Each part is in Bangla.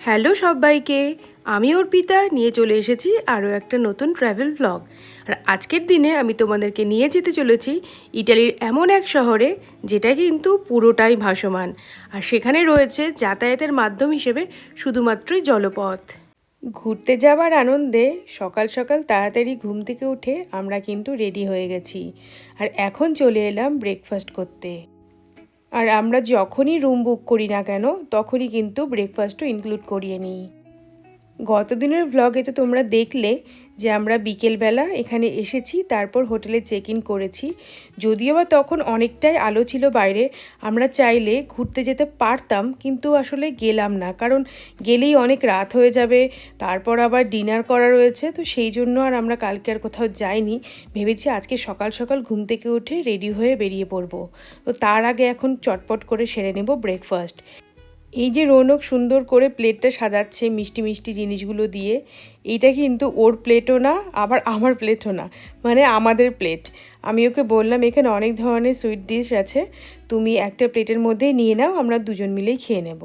হ্যালো সবাইকে, আমি অর্পিতা, নিয়ে চলে এসেছি আরও একটা নতুন ট্র্যাভেল ব্লগ আর আজকের দিনে আমি তোমাদেরকে নিয়ে যেতে চলেছি ইটালির এমন এক শহরে, যেটা কিন্তু পুরোটাই ভাসমান। আর সেখানে রয়েছে যাতায়াতের মাধ্যম হিসেবে শুধুমাত্রই জলপথ। ঘুরতে যাওয়ার আনন্দে সকাল সকাল তাড়াতাড়ি ঘুম থেকে উঠে আমরা কিন্তু রেডি হয়ে গেছি। আর এখন চলে এলাম ব্রেকফাস্ট করতে। আর আমরা যখনই রুম বুক করি না কেন, তখনই কিন্তু ব্রেকফাস্টও ইনক্লুড করিয়ে নিই। গত দিনের ভ্লগে তো তোমরা দেখলে যে আমরা বিকেলবেলা এখানে এসেছি, তারপর হোটেলে চেক ইন করেছি। যদিও বা তখন অনেকটাই আলো ছিল বাইরে, আমরা চাইলে ঘুরতে যেতে পারতাম, কিন্তু আসলে গেলাম না। কারণ গেলেই অনেক রাত হয়ে যাবে, তারপর আবার ডিনার করা রয়েছে, তো সেই জন্য আর আমরা কালকে আর কোথাও যাইনি। ভেবেছি আজকে সকাল সকাল ঘুম থেকে উঠে রেডি হয়ে বেরিয়ে পড়ব। তো তার আগে এখন চটপট করে সেরে নেব ব্রেকফাস্ট এই যে রৌনক সুন্দর করে প্লেটটা সাজাচ্ছে মিষ্টি মিষ্টি জিনিসগুলো দিয়ে এইটা কিন্তু ওর প্লেটও না, আবার আমার প্লেটও না মানে আমাদের প্লেট। আমি ওকে বললাম, এখানে অনেক ধরনের সুইট ডিশ আছে, তুমি একটা প্লেটের মধ্যেই নিয়ে নাও, আমরা দুজন মিলেই খেয়ে নেব।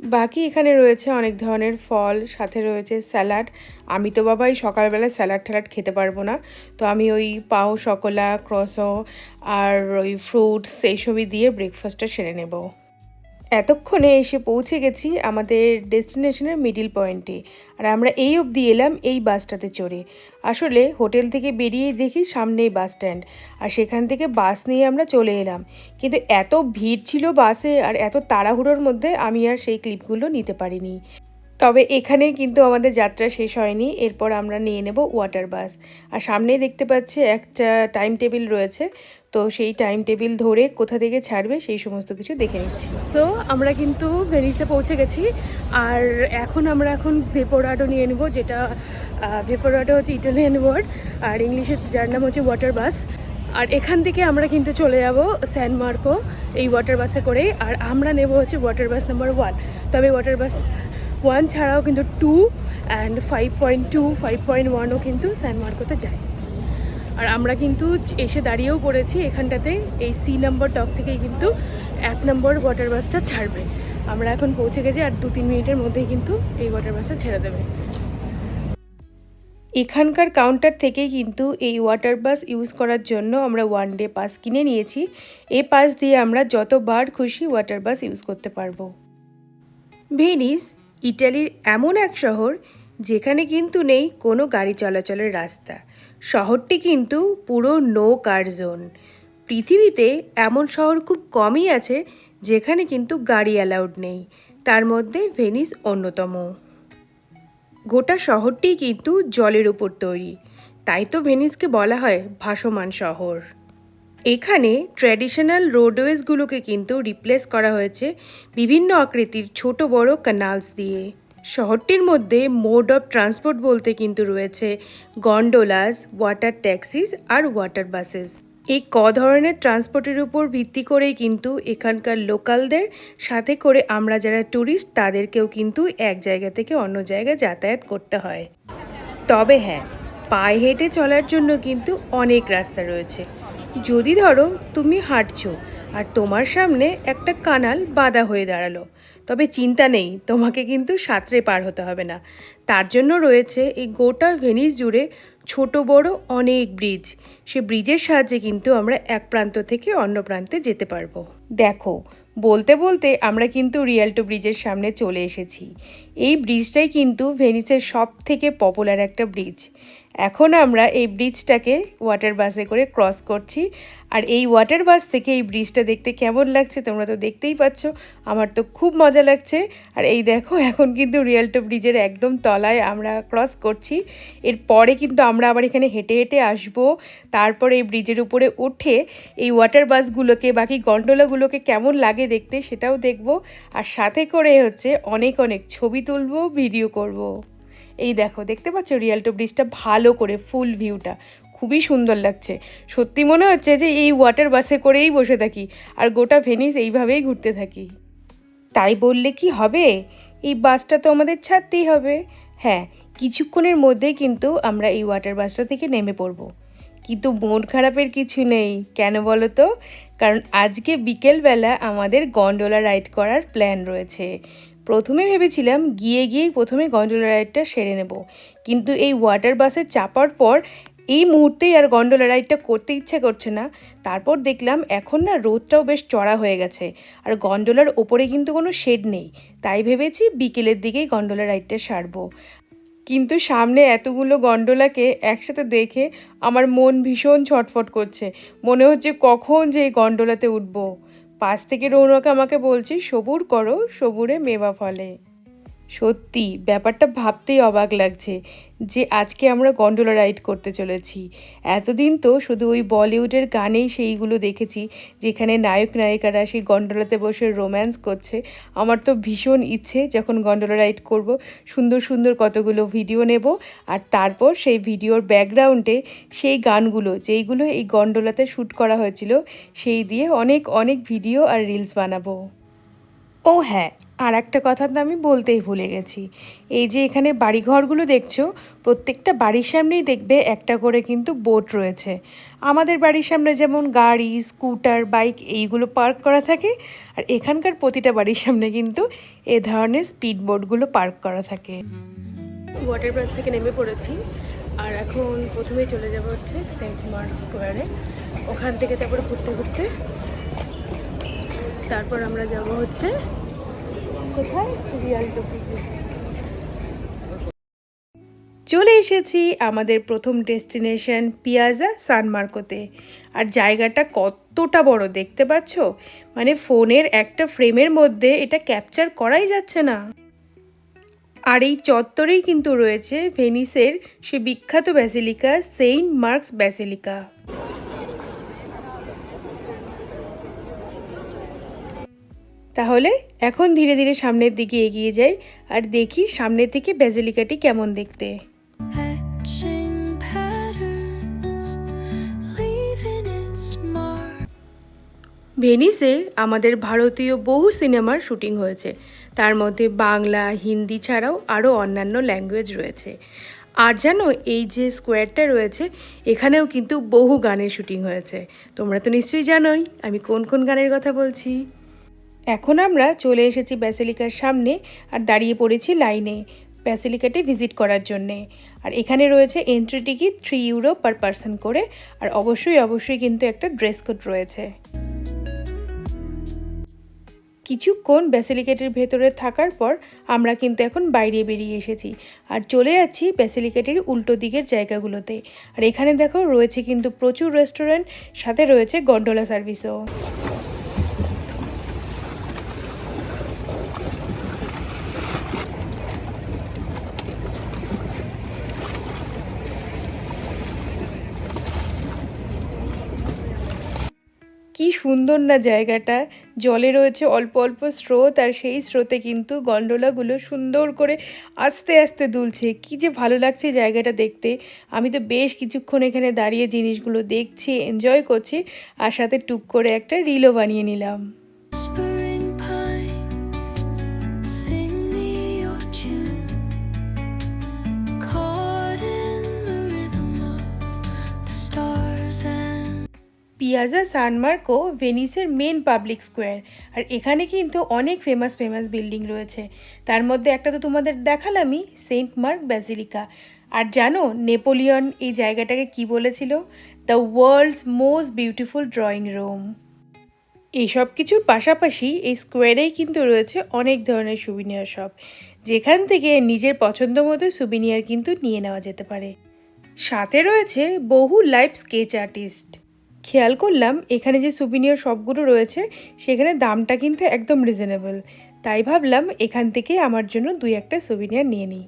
বাকি এখানে রয়েছে অনেক ধরনের ফল, সাথে রয়েছে স্যালাড। আমি তো বাবা এই সকালবেলা স্যালাড ট্যালাড খেতে পারব না, তো আমি ওই পাও, সকলা ক্রসো আর ওই ফ্রুটস এইসবই দিয়ে ব্রেকফাস্টটা সেরে নেব। এতক্ষণে এসে পৌঁছে গেছি আমাদের ডেস্টিনেশনের মিডিল পয়েন্টে। আর আমরা এই অবধি এলাম এই বাসটাতে চড়ে। আসলে হোটেল থেকে বেরিয়েই দেখি সামনেই বাস স্ট্যান্ড। আর সেখান থেকে বাস নিয়ে আমরা চলে এলাম। কিন্তু এত ভিড় ছিল বাসে আর এত তাড়াহুড়োর মধ্যে আমি আর সেই ক্লিপগুলো নিতে পারিনি। তবে এখানেই কিন্তু আমাদের যাত্রা শেষ হয়নি। এরপর আমরা নিয়ে নেব ওয়াটার বাস আর সামনেই দেখতে পাচ্ছি একটা টাইম টেবিল রয়েছে। তো সেই টাইম টেবিল ধরে কোথা থেকে ছাড়বে সেই সমস্ত কিছু দেখে নিচ্ছি। সো আমরা কিন্তু ভেনিসে পৌঁছে গেছি। আর এখন আমরা এখন ভেপোরাডো নিয়ে নেব, যেটা ভেপোরাডো হচ্ছে ইটালিয়ান ওয়ার্ড আর ইংলিশে যার নাম হচ্ছে ওয়াটার বাস আর এখান থেকে আমরা কিন্তু চলে যাব স্যান মার্কো এই ওয়াটার বাসে করেই। আর আমরা নেব হচ্ছে ওয়াটার বাস নাম্বার ওয়ান তবে ওয়াটার বাস ওয়ান ছাড়াও কিন্তু two and five point two five point ওয়ানও কিন্তু স্যান মার্কোতে যায়। আর আমরা কিন্তু এসে দাঁড়িয়েও পড়েছি এখানটাতে, এই সি নাম্বার টপ থেকেই কিন্তু এক নম্বর ওয়াটার বাসটা ছাড়বে। আমরা এখন পৌঁছে গেছি আর দু তিন মিনিটের মধ্যেই কিন্তু এই ওয়াটার বাসটা ছেড়ে দেবে। এখানকার কাউন্টার থেকেই কিন্তু এই ওয়াটার বাস ইউজ করার জন্য আমরা ওয়ান ডে পাস কিনে নিয়েছি। এই পাস দিয়ে আমরা যতবার খুশি ওয়াটার বাস ইউজ করতে পারব। ভেনিস ইটালির এমন এক শহর যেখানে কিন্তু নেই কোনো গাড়ি চলাচলের রাস্তা। শহরটি কিন্তু পুরো নো কার জোন পৃথিবীতে এমন শহর খুব কমই আছে যেখানে কিন্তু গাড়ি অ্যালাউড নেই। তার মধ্যে ভেনিস অন্যতম। গোটা শহরটি কিন্তু জলের উপর তৈরি। তাই তো ভেনিসকে বলা হয় ভাসমান শহর। এখানে ট্র্যাডিশনাল রোডওয়েজগুলোকে কিন্তু রিপ্লেস করা হয়েছে বিভিন্ন আকৃতির ছোট বড় কানালস দিয়ে। শহরটির মধ্যে মোড অফ ট্রান্সপোর্ট বলতে কিন্তু রয়েছে গন্ডোলাস ওয়াটার ট্যাক্সিস আর ওয়াটার বাসেস এই ক ধরনের ট্রান্সপোর্টের উপর ভিত্তি করেই কিন্তু এখানকার লোকালদের সাথে করে আমরা যারা ট্যুরিস্ট তাদেরকেও কিন্তু এক জায়গা থেকে অন্য জায়গায় যাতায়াত করতে হয়। তবে হ্যাঁ পায়ে হেঁটে চলার জন্য কিন্তু অনেক রাস্তা রয়েছে। যদি ধরো তুমি হাঁটছো আর তোমার সামনে একটা কানাল বাধা হয়ে দাঁড়াল, তবে চিন্তা নেই, তোমাকে কিন্তু সাঁতরে পার হতে হবে না। তার জন্য রয়েছে এই গোটা ভেনিস জুড়ে ছোট বড় অনেক ব্রিজ। সে ব্রিজের সাহায্যে কিন্তু আমরা এক প্রান্ত থেকে অন্য প্রান্তে যেতে পারব। দেখো, বলতে বলতে আমরা কিন্তু রিয়াল্টো ব্রিজের সামনে চলে এসেছি। এই ব্রিজটাই কিন্তু ভেনিসের সব থেকে পপুলার একটা ব্রিজ। এখন আমরা এই ব্রিজটাকে ওয়াটার বাসে করে ক্রস করছি। আর এই ওয়াটার বাস থেকে এই ব্রিজটা দেখতে কেমন লাগছে তোমরা তো দেখতেই পাচ্ছ। আমার তো খুব মজা লাগছে। আর এই দেখো, এখন কিন্তু রিয়াল্টো ব্রিজের একদম তলায় আমরা ক্রস করছি। এরপরে কিন্তু আমরা আবার এখানে হেঁটে হেঁটে আসব। তারপরে এই ব্রিজের উপরে উঠে এই ওয়াটার বাসগুলোকে বাকি গন্ডোলাগুলোকে কেমন লাগে দেখতে সেটাও দেখব। আর সাথে করে হচ্ছে অনেক অনেক ছবি তুলবো ভিডিও করব। এই দেখো, দেখতে পাচ্ছ রিয়াল্টো ব্রিজটা ভালো করে ফুল ভিউটা খুবই সুন্দর লাগছে। সত্যি মনে হচ্ছে যে এই ওয়াটার বাসে করেই বসে থাকি। আর গোটা ভেনিস এইভাবেই ঘুরতে থাকি। তাই বললে কি হবে? এই বাসটা তো আমাদের ছাড়তেই হবে। হ্যাঁ কিছুক্ষণের মধ্যেই কিন্তু আমরা এই ওয়াটার বাসটা থেকে নেমে পড়ব। কিন্তু মন খারাপের কিছু নেই, কেন বলো তো? কারণ আজকে বিকেলবেলা আমাদের গন্ডোলা রাইড করার প্ল্যান রয়েছে। প্রথমে ভেবেছিলাম গিয়ে গিয়েই প্রথমে গন্ডোলা রাইডটা সেরে নেব। কিন্তু এই ওয়াটার বাসে চাপার পর এই মুহূর্তেই আর গন্ডোলা রাইডটা করতে ইচ্ছা করছে না। তারপর দেখলাম এখন না রোদটাও বেশ চড়া হয়ে গেছে। আর গন্ডোলার ওপরে কিন্তু কোনো শেড নেই। তাই ভেবেছি বিকেলের দিকেই গন্ডোলা রাইডটা সারবো। কিন্তু সামনে এতগুলো গন্ডোলাকে একসাথে দেখে আমার মন ভীষণ ছটফট করছে। মনে হচ্ছে কখন যে এই গন্ডোলাতে উঠবো। পাশ থেকে রৌনক আমাকে বলছে সবুর করো সবুরে মেবা ফলে। সত্যি, ব্যাপারটা ভাবতেই অবাক লাগছে যে আজকে আমরা গন্ডোলা রাইড করতে চলেছি। এতদিন তো শুধু ওই বলিউডের গানেই সেইগুলো দেখেছি, যেখানে নায়ক নায়িকারা সেই গন্ডোলাতে বসে রোম্যান্স করছে। আমার তো ভীষণ ইচ্ছে যখন গন্ডোলা রাইড করব, সুন্দর সুন্দর কতগুলো ভিডিও নেব আর তারপর সেই ভিডিওর ব্যাকগ্রাউন্ডে সেই গানগুলো, যেইগুলো এই গন্ডোলাতে শ্যুট করা হয়েছিল, সেই দিয়ে অনেক অনেক ভিডিও আর রিলস বানাবো। ও হ্যাঁ আর একটা কথা তো আমি বলতেই ভুলে গেছি। এই যে এখানে বাড়িঘরগুলো দেখছ, প্রত্যেকটা বাড়ির সামনেই দেখবে একটা করে কিন্তু বোট রয়েছে। আমাদের বাড়ির সামনে যেমন গাড়ি, স্কুটার, বাইক এইগুলো পার্ক করা থাকে, আর এখানকার প্রতিটা বাড়ির সামনে কিন্তু এ ধরনের স্পিড বোটগুলো পার্ক করা থাকে। ওয়াটার ব্রাস থেকে নেমে পড়েছি, আর এখন প্রথমেই চলে যাব হচ্ছে সেন্ট মার্ক স্কোয়ারে। ওখান থেকে তারপরে ঘুরতে ঘুরতে, তারপর আমরা যাব হচ্ছে চলে এসেছি আমাদের প্রথম ডেস্টিনেশন পিয়াজা সানমার্কোতে আর জায়গাটা কতটা বড় দেখতে পাচ্ছ? মানে ফোনের একটা ফ্রেমের মধ্যে এটা ক্যাপচার করাই যাচ্ছে না। আর এই চত্বরেই কিন্তু রয়েছে ভেনিসের সে বিখ্যাত ব্যাসিলিকা সেইন্ট মার্কস ব্যাসিলিকা। তাহলে এখন ধীরে ধীরে সামনের দিকে এগিয়ে যাই আর দেখি সামনের থেকে ব্যাসিলিকাটি কেমন দেখতে. ভেনিসে আমাদের ভারতীয় বহু সিনেমার শুটিং হয়েছে। তার মধ্যে বাংলা হিন্দি ছাড়াও আরও অন্যান্য ল্যাঙ্গুয়েজ রয়েছে। আর জানো এই যে স্কোয়ারটা রয়েছে এখানেও কিন্তু বহু গানের শুটিং হয়েছে। তোমরা তো নিশ্চয়ই জানোই আমি কোন কোন গানের কথা বলছি। এখন আমরা চলে এসেছি ব্যাসিলিকার সামনে আর দাঁড়িয়ে পড়েছি লাইনে ব্যাসিলিকাটি ভিজিট করার জন্যে। আর এখানে রয়েছে entry ticket three euro per person করে। আর অবশ্যই অবশ্যই কিন্তু একটা ড্রেস কোড রয়েছে। কিছুক্ষণ ব্যাসিলিকেটের ভেতরে থাকার পর আমরা কিন্তু এখন বাইরে বেরিয়ে এসেছি। আর চলে যাচ্ছি ব্যাসিলিকেটের উল্টো দিকের জায়গাগুলোতে। আর এখানে দেখো, রয়েছে কিন্তু প্রচুর রেস্টুরেন্ট সাথে রয়েছে গন্ডোলা সার্ভিসও কি সুন্দর না জায়গাটা। জলে রয়েছে অল্প অল্প স্রোত আর সেই স্রোতে কিন্তু গন্ডোলাগুলো সুন্দর করে আস্তে আস্তে দুলছে। কি যে ভালো লাগছে জায়গাটা দেখতে। আমি তো বেশ কিছুক্ষণ এখানে দাঁড়িয়ে জিনিসগুলো দেখছি এনজয় করছি। আর সাথে টুক করে একটা রিলও বানিয়ে নিলাম। পিয়াজা সানমার্কো ভেনিসের মেন পাবলিক স্কোয়ার। আর এখানে কিন্তু অনেক ফেমাস ফেমাস বিল্ডিং রয়েছে। তার মধ্যে একটা তো তোমাদের দেখালামই সেন্ট মার্ক ব্যাসিলিকা আর জানো, নেপোলিয়ন এই জায়গাটাকে কি বলেছিল? The world's most beautiful drawing room এইসব কিছুর পাশাপাশি এই স্কোয়ারেই কিন্তু রয়েছে অনেক ধরনের সুবিনিয়ার শপ যেখান থেকে নিজের পছন্দ মতো সুবিনিয়ার কিন্তু নিয়ে নেওয়া যেতে পারে। সাথে রয়েছে বহু লাইভ স্কেচ আর্টিস্ট খেয়াল করলাম, এখানে যে সুবিনিয়র শপগুলো রয়েছে, সেখানে দামটা কিন্তু একদম রিজনেবল তাই ভাবলাম এখান থেকে আমার জন্য দুই একটা সুবিনিয়ার নিয়ে নিই।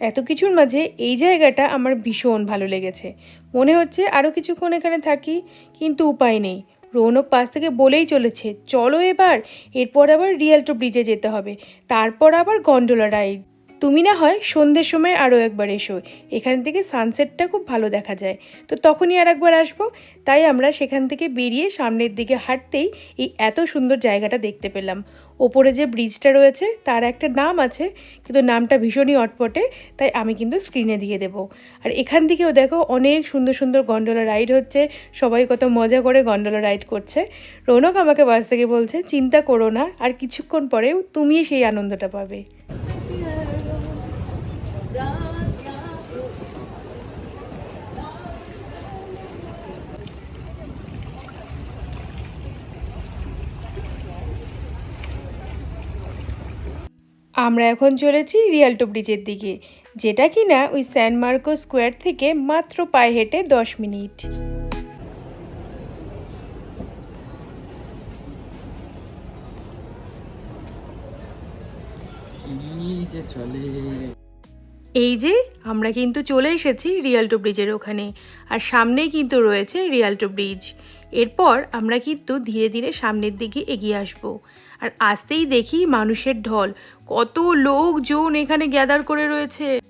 এত কিছুর মাঝে এই জায়গাটা আমার ভীষণ ভালো লেগেছে। মনে হচ্ছে আরও কিছুক্ষণ এখানে থাকি, কিন্তু উপায় নেই। রৌনক পাশ থেকে বলেই চলেছে, চলো এবার। এরপর আবার রিয়ালটো ব্রিজে যেতে হবে। তারপর আবার গন্ডোলা রাইড। তুমি না হয় সন্ধ্যের সময় আরও একবার এসো। এখান থেকে সানসেটটা খুব ভালো দেখা যায়। তো তখনই আর একবার আসব। তাই আমরা সেখান থেকে বেরিয়ে সামনের দিকে হাঁটতেই এই এত সুন্দর জায়গাটা দেখতে পেলাম। ওপরে যে ব্রিজটা রয়েছে, তার একটা নাম আছে, কিন্তু নামটা ভীষণই অটপটে, তাই আমি কিন্তু স্ক্রিনে দিয়ে দেবো। আর এখান থেকেও দেখো, অনেক সুন্দর সুন্দর গন্ডোলা রাইড হচ্ছে, সবাই কত মজা করে গন্ডোলা রাইড করছে। রৌনক আমাকে বাস থেকে বলছে, চিন্তা করো না, আর কিছুক্ষণ পরেও তুমি সেই আনন্দটা পাবে। আমরা এখন চলেছি রিয়ালটো ব্রিজের দিকে যেটা কিনা ওই স্যান মার্কো স্কোয়ার থেকে মাত্র পায়ে হেঁটে দশ মিনিট। এই যে আমরা কিন্তু চলে এসেছি রিয়ালটো ব্রিজের ওখানে আর সামনেই কিন্তু রয়েছে রিয়াল্টো ব্রিজ এরপর আমরা কিন্তু ধীরে ধীরে সামনের দিকে এগিয়ে আসব। আর আসতেই দেখি মানুষের ঢল। কত লোকজন এখানে গ্যাদার করে রয়েছে।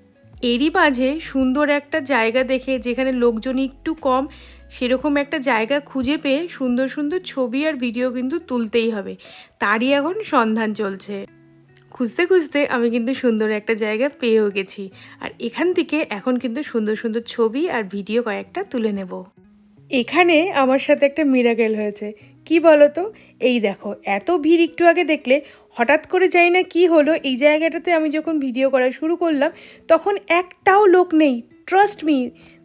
এরই মাঝে সুন্দর একটা জায়গা দেখে যেখানে লোকজন একটু কম, সেরকম একটা জায়গা খুঁজে পেয়ে সুন্দর সুন্দর ছবি আর ভিডিও কিন্তু তুলতেই হবে। তারই এখন সন্ধান চলছে। খুঁজতে খুঁজতে আমি কিন্তু সুন্দর একটা জায়গা পেয়েও গেছি। আর এখান থেকে এখন কিন্তু সুন্দর সুন্দর ছবি আর ভিডিও কয়েকটা তুলে নেব। এখানে আমার সাথে একটা মিরাকেল হয়েছে। কি বলো তো এই দেখো, এত ভিড় একটু আগে দেখলে হঠাৎ করে যাই না কি হলো, এই জায়গাটাতে আমি যখন ভিডিও করা শুরু করলাম, তখন একটাও লোক নেই ট্রাস্ট মি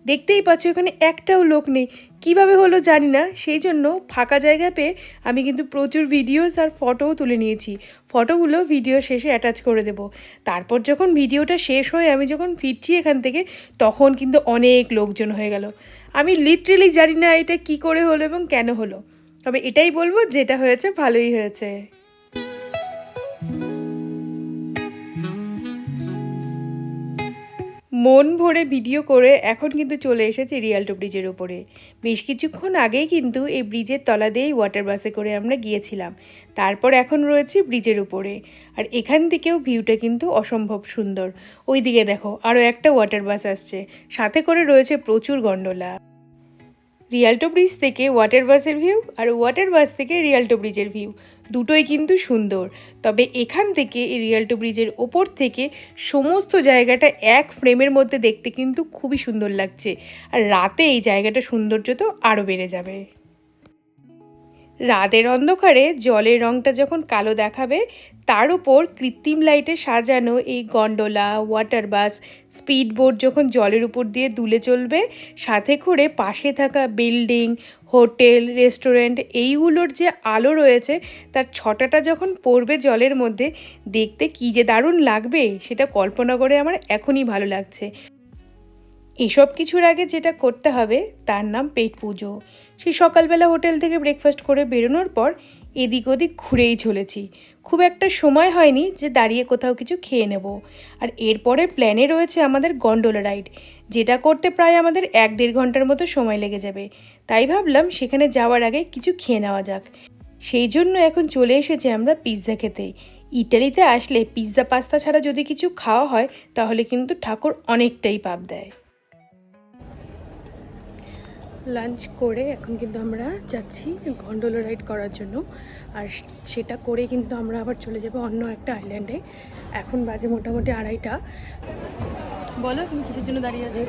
দেখতেই পাচ্ছ এখানে একটাও লোক নেই। কীভাবে হলো জানি না, সেই জন্য ফাঁকা জায়গা পেয়ে আমি কিন্তু প্রচুর ভিডিওস আর ফটোও তুলে নিয়েছি। ফটোগুলো ভিডিও শেষে অ্যাটাচ করে দেব। তারপর যখন ভিডিওটা শেষ হয়ে আমি যখন ফিরছি এখান থেকে, তখন কিন্তু অনেক লোকজন হয়ে গেল। আমি লিটারেলি জানি না এটা কি করে হলো এবং কেন হলো। তবে এটাই বলব, যেটা হয়েছে ভালোই হয়েছে। মন ভরে ভিডিও করে এখন কিন্তু চলে এসেছে রিয়ালটো ব্রিজের উপরে। বেশ কিছুক্ষণ আগেই কিন্তু এই ব্রিজের তলা দিয়েই ওয়াটার বাসে করে আমরা গিয়েছিলাম। তারপর এখন রয়েছে ব্রিজের উপরে। আর এখান থেকেও ভিউটা কিন্তু অসম্ভব সুন্দর। ওই দিকে দেখো আরও একটা ওয়াটার বাস আসছে। সাথে করে রয়েছে প্রচুর গন্ডোলা রিয়াল্টো ব্রিজ থেকে ওয়াটার বাসের ভিউ আর ওয়াটার বাস থেকে রিয়ালটো ব্রিজের ভিউ দুটোই কিন্তু সুন্দর। তবে এখান থেকে রিয়ালটো ব্রিজের ওপর থেকে সমস্ত জায়গাটা এক ফ্রেমের মধ্যে দেখতে কিন্তু খুবই সুন্দর লাগছে। আর রাতে এই জায়গাটা সৌন্দর্য তো আরও বেড়ে যাবে। রাতের অন্ধকারে জলের রঙটা যখন কালো দেখাবে, তার উপর কৃত্রিম লাইটে সাজানো এই gondola water bus speed boat যখন জলের উপর দিয়ে দুলে চলবে, সাথে করে পাশে থাকা বিল্ডিং হোটেল রেস্টুরেন্ট এইগুলোর যে আলো রয়েছে, তার ছটাটা যখন পড়বে জলের মধ্যে, দেখতে কী যে দারুণ লাগবে, সেটা কল্পনা করে আমার এখনই ভালো লাগছে। এসব কিছুর আগে যেটা করতে হবে, তার নাম পেট পুজো। সেই সকালবেলা হোটেল থেকে ব্রেকফাস্ট করে বেরোনোর পর এদিক ওদিক ঘুরেই চলেছি। খুব একটা সময় হয়নি যে দাঁড়িয়ে কোথাও কিছু খেয়ে নেব। আর এরপরে প্ল্যানে রয়েছে আমাদের গন্ডোলা রাইড যেটা করতে প্রায় আমাদের এক দেড় ঘণ্টার মতো সময় লেগে যাবে। তাই ভাবলাম সেখানে যাওয়ার আগে কিছু খেয়ে নেওয়া যাক। সেই জন্য এখন চলে এসেছি আমরা পিৎজা খেতে। ইটালিতে আসলে পিৎজা পাস্তা ছাড়া যদি কিছু খাওয়া হয়, তাহলে কিন্তু ঠাকুর অনেকটাই পাপ দেয়। লাঞ্চ করে এখন কিন্তু আমরা যাচ্ছি গন্ডোলা রাইড করার জন্য। আর সেটা করে কিন্তু আমরা আবার চলে যাব অন্য একটা আইল্যান্ডে এখন বাজে মোটামুটি আড়াইটা। বলো তুমি কিসের জন্য দাঁড়িয়ে আছো?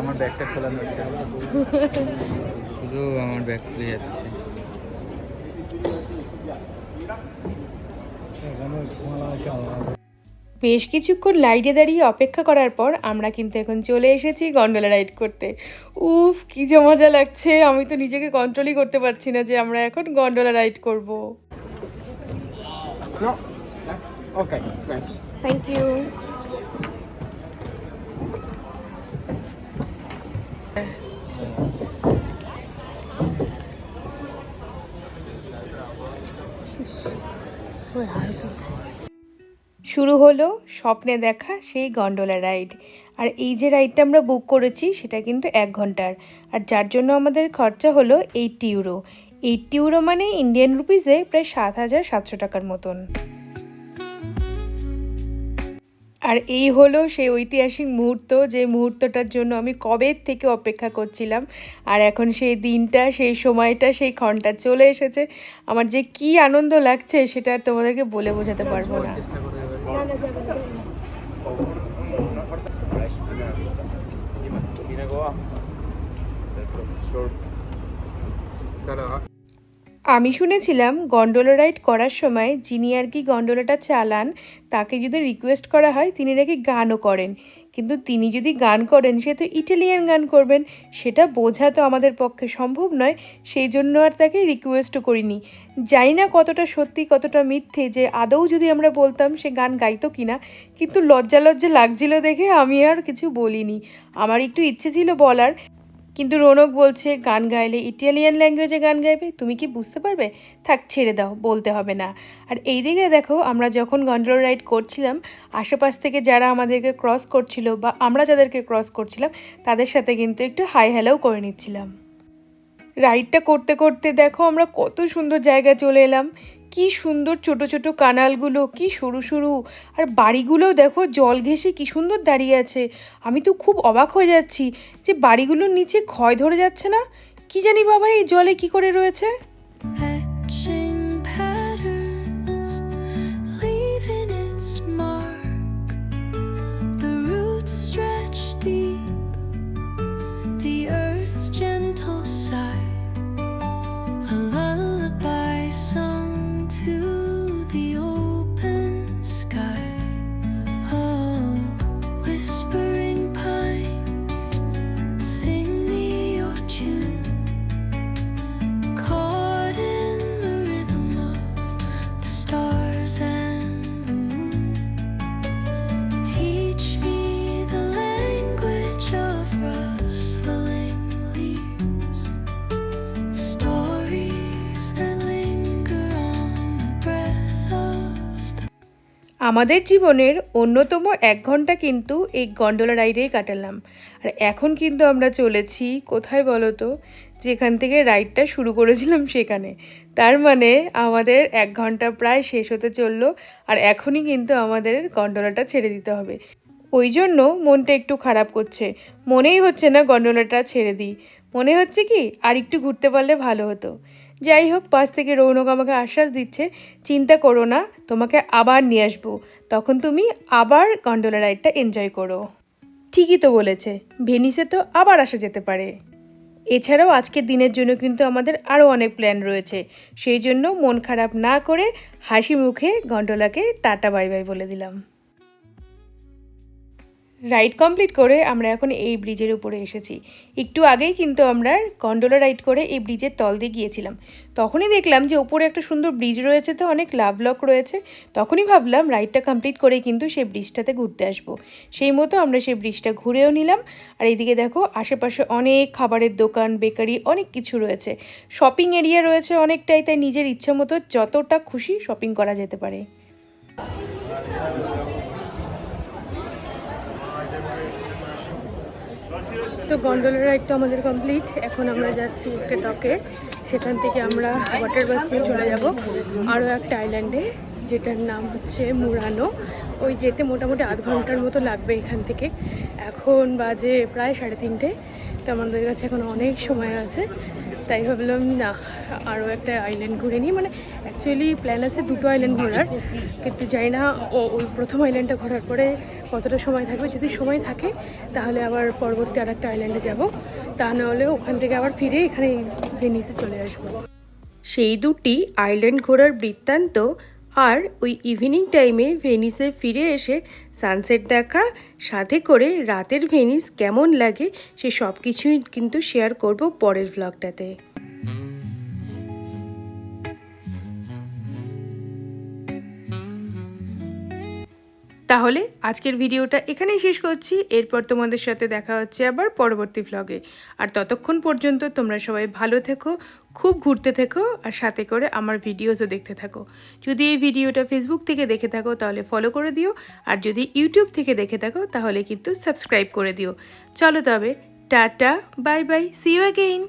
আমার ব্যাগটা খোলা শুধু আমার ব্যাগ খুলে যাচ্ছে। বেশ কিছুক্ষণ লাইটে দাঁড়িয়ে অপেক্ষা করার পর আমরা কিন্তু এখন চলে এসেছি গন্ডোলা রাইড করতে। উফ কি যে মজা লাগছে। আমি তো নিজেকে কন্ট্রোলই করতে পারছি না যে আমরা এখন গন্ডোলা রাইড করব। ওকে থ্যাংক ইউ শুরু হলো স্বপ্নে দেখা সেই গন্ডোলা রাইড। আর এই যে রাইডটা আমরা বুক করেছি, সেটা কিন্তু এক ঘণ্টার। আর যার জন্য আমাদের খরচা হলো এইটটি ইউরো। এইটটি ইউরো মানে ইন্ডিয়ান রুপিসে প্রায় সাত হাজার সাতশো টাকার মতন। আর এই হলো সেই ঐতিহাসিক মুহূর্ত, যে মুহূর্তটার জন্য আমি কবে থেকে অপেক্ষা করছিলাম। আর এখন সেই দিনটা, সেই সময়টা, সেই ক্ষণটা চলে এসেছে। আমার যে কি আনন্দ লাগছে, সেটা তোমাদেরকে বলে বোঝাতে পারব না। চেষ্টা করে এবার। আমি শুনেছিলাম গন্ডোলা রাইড করার সময় যিনি আর কি গন্ডোলাটা চালান, তাকে যদি রিকোয়েস্ট করা হয়, তিনি নাকি গানও করেন। কিন্তু তিনি যদি গান করেন, সে তো ইটালিয়ান গান করবেন, সেটা বোঝা তো আমাদের পক্ষে সম্ভব নয়, সেই জন্য আর তাকে রিকোয়েস্টও করিনি। জানি না কতটা সত্যি, কতটা মিথ্যে, যে আদৌ যদি আমরা বলতাম সে গান গাইতো কি না কিন্তু লজ্জা লজ্জা লাগছিল দেখে আমি আর কিছু বলিনি। আমার একটু ইচ্ছে ছিল বলার কিন্তু রৌনক বলছে, গান গাইলে ইটালিয়ান ল্যাঙ্গুয়েজে গান গাইবে? তুমি কি বুঝতে পারবে? থাক, ছেড়ে দাও, বলতে হবে না। আর এই দিকে দেখো, আমরা যখন গন্ডোল রাইড করছিলাম, আশেপাশ থেকে যারা আমাদেরকে ক্রস করছিল বা আমরা যাদেরকে ক্রস করছিলাম, তাদের সাথে কিন্তু একটু হাই হ্যালোও করে নিচ্ছিলাম। রাইডটা করতে করতে দেখো, আমরা কত সুন্দর জায়গায় চলে এলাম। কি সুন্দর ছোট ছোট কানালগুলো, কি সরু সরু। আর বাড়িগুলো দেখো, জল ঘেঁষে কি সুন্দর দাঁড়িয়ে আছে। আমি তো খুব অবাক হয়ে যাচ্ছি যে বাড়িগুলোর নিচে ক্ষয় ধরে যাচ্ছে না। কি জানি বাবা এই জলে কি করে রয়েছে? Etching আমাদের জীবনের অন্যতম এক ঘণ্টা কিন্তু এই গন্ডোলা রাইডেই কাটালাম। আর এখন কিন্তু আমরা চলেছি, কোথায় বলো তো যেখান থেকে রাইডটা শুরু করেছিলাম সেখানে। তার মানে আমাদের এক ঘণ্টা প্রায় শেষ হতে চলল আর এখনই কিন্তু আমাদের গন্ডোলাটা ছেড়ে দিতে হবে। ওই জন্য মনটা একটু খারাপ করছে। মনেই হচ্ছে না গন্ডোলাটা ছেড়ে দিই। মনে হচ্ছে কি, আর একটু ঘুরতে পারলে ভালো হতো। যাই হোক পাশ থেকে রৌনক আমাকে আশ্বাস দিচ্ছে, চিন্তা করো না, তোমাকে আবার নিয়ে আসব। তখন তুমি আবার গন্ডোলা রাইডটা এনজয় করো। ঠিকই তো বলেছে, ভেনিসে তো আবার আসা যেতে পারে। এছাড়াও আজকের দিনের জন্য কিন্তু আমাদের আরও অনেক প্ল্যান রয়েছে। সেই জন্য মন খারাপ না করে হাসি মুখে গন্ডোলাকে টাটা বাই বাই বলে দিলাম। রাইড কমপ্লিট করে আমরা এখন এই ব্রিজের উপরে এসেছি। একটু আগেই কিন্তু আমরা গন্ডোলা রাইড করে এই ব্রিজের তল দিয়ে গিয়েছিলাম। তখনই দেখলাম যে ওপরে একটা সুন্দর ব্রিজ রয়েছে তো, অনেক লাভ লক রয়েছে। তখনই ভাবলাম রাইডটা কমপ্লিট করে কিন্তু সেই ব্রিজটাতে ঘুরতে আসব। সেই মতো আমরা সেই ব্রিজটা ঘুরেও নিলাম। আর এইদিকে দেখো, আশেপাশে অনেক খাবারের দোকান বেকারি অনেক কিছু রয়েছে। শপিং এরিয়া রয়েছে অনেকটাই, তাই নিজের ইচ্ছা মতো যতটা খুশি শপিং করা যেতে পারে। তো গন্ডোলা রাইড আমাদের কমপ্লিট এখন আমরা যাচ্ছি একটা ডকে সেখান থেকে আমরা ওয়াটার বাস নিয়ে চলে যাব। আরও একটা আইল্যান্ডে যেটার নাম হচ্ছে মুরানো ওই যেতে মোটামুটি আধ ঘণ্টার মতো লাগবে এখান থেকে। এখন বাজে প্রায় সাড়ে তিনটে। তো আমাদের কাছে এখন অনেক সময় আছে। তাই ভাবলাম, না আরও একটা আইল্যান্ড ঘুরে নিই। মানে অ্যাকচুয়ালি প্ল্যান আছে দুটো আইল্যান্ড ঘোরার, কিন্তু যাই না ও, ওই প্রথম আইল্যান্ডটা ঘোরার পরে কতটা সময় থাকবে। যদি সময় থাকে, তাহলে আবার পরবর্তী আর একটা আইল্যান্ডে যাব। তা নাহলে ওখান থেকে আবার ফিরে এখানে ভেনিসে চলে আসব। সেই দুটি আইল্যান্ড ঘোরার বৃত্তান্ত আর ওই ইভিনিং টাইমে ভেনিসে ফিরে এসে সানসেট দেখা, সাথে করে রাতের ভেনিস কেমন লাগে সে সব কিছুই কিন্তু শেয়ার করব পরের ভ্লগটাতে তাহলে আজকের ভিডিওটা এখানেই শেষ করছি। এরপর তোমাদের সাথে দেখা হচ্ছে আবার পরবর্তী ভ্লগে আর ততক্ষণ পর্যন্ত তোমরা সবাই ভালো থেকো, খুব ঘুরতে থেকো, আর সাথে করে আমার ভিডিওসও দেখতে থাকো। যদি এই ভিডিওটা ফেসবুক থেকে দেখে থাকো, তাহলে ফলো করে দিও। আর যদি ইউটিউব থেকে দেখে থাকো, তাহলে কিন্তু সাবস্ক্রাইব করে দিও। চলো তবে, tata bye bye see you again